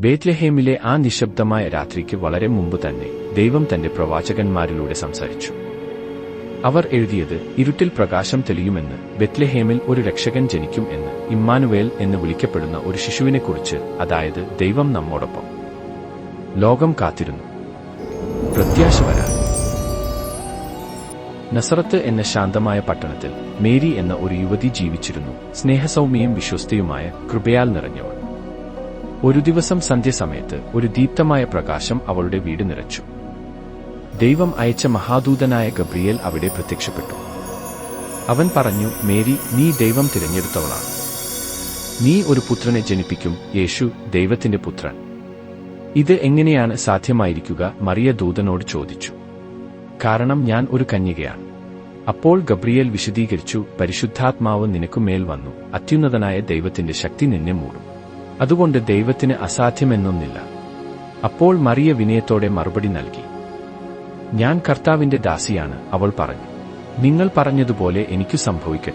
ബേത്ലഹേമിലെ ആ നിശബ്ദമായ രാത്രിക്ക് വളരെ മുമ്പ് തന്നെ ദൈവം തന്റെ പ്രവാചകന്മാരിലൂടെ സംസാരിച്ചു. അവർ എഴുതിയത് ഇരുട്ടിൽ പ്രകാശം തെളിയുമെന്ന് ബെത്ലഹേമിൽ ഒരു രക്ഷകൻ ജനിക്കും എന്ന് ഇമ്മാനുവേൽ എന്ന് വിളിക്കപ്പെടുന്ന ഒരു ശിശുവിനെക്കുറിച്ച് അതായത് ദൈവം നമ്മോടൊപ്പം. ലോകം കാത്തിരുന്നു. പ്രത്യാശ വരാൻ. നസറത്ത് എന്ന ശാന്തമായ പട്ടണത്തിൽ മേരി എന്ന ഒരു യുവതി ജീവിച്ചിരുന്നു. സ്നേഹസൗമ്യയും വിശ്വസ്തയുമായ കൃപയാൽ നിറഞ്ഞവൾ. ഒരു ദിവസം സന്ധ്യസമയത്ത് ഒരു ദീപ്തമായ പ്രകാശം അവളുടെ വീട് നിറച്ചു. ദൈവം അയച്ച മഹാദൂതനായ ഗബ്രിയേൽ അവിടെ പ്രത്യക്ഷപ്പെട്ടു. അവൻ പറഞ്ഞു മേരി നീ ദൈവം തിരഞ്ഞെടുത്തവളാണ്. നീ ഒരു പുത്രനെ ജനിപ്പിക്കും യേശു ദൈവത്തിന്റെ പുത്രൻ. ഇത് എങ്ങനെയാണ് സാധ്യമായിരിക്കുക? മറിയ ദൂതനോട് ചോദിച്ചു. കാരണം ഞാൻ ഒരു കന്യകയാണ്. അപ്പോൾ ഗബ്രിയേൽ വിശദീകരിച്ചു പരിശുദ്ധാത്മാവ് നിനക്കുമേൽ വന്നു അത്യുന്നതനായ ദൈവത്തിന്റെ ശക്തി നിന്നെ മൂടും. അതുകൊണ്ട് ദൈവത്തിന് അസാധ്യമെന്നൊന്നില്ല. അപ്പോൾ മറിയ വിനയത്തോടെ മറുപടി നൽകി. ഞാൻ കർത്താവിന്റെ ദാസിയാണ് അവൾ പറഞ്ഞു. നിങ്ങൾ പറഞ്ഞതുപോലെ എനിക്കു സംഭവിക്കട്ടെ.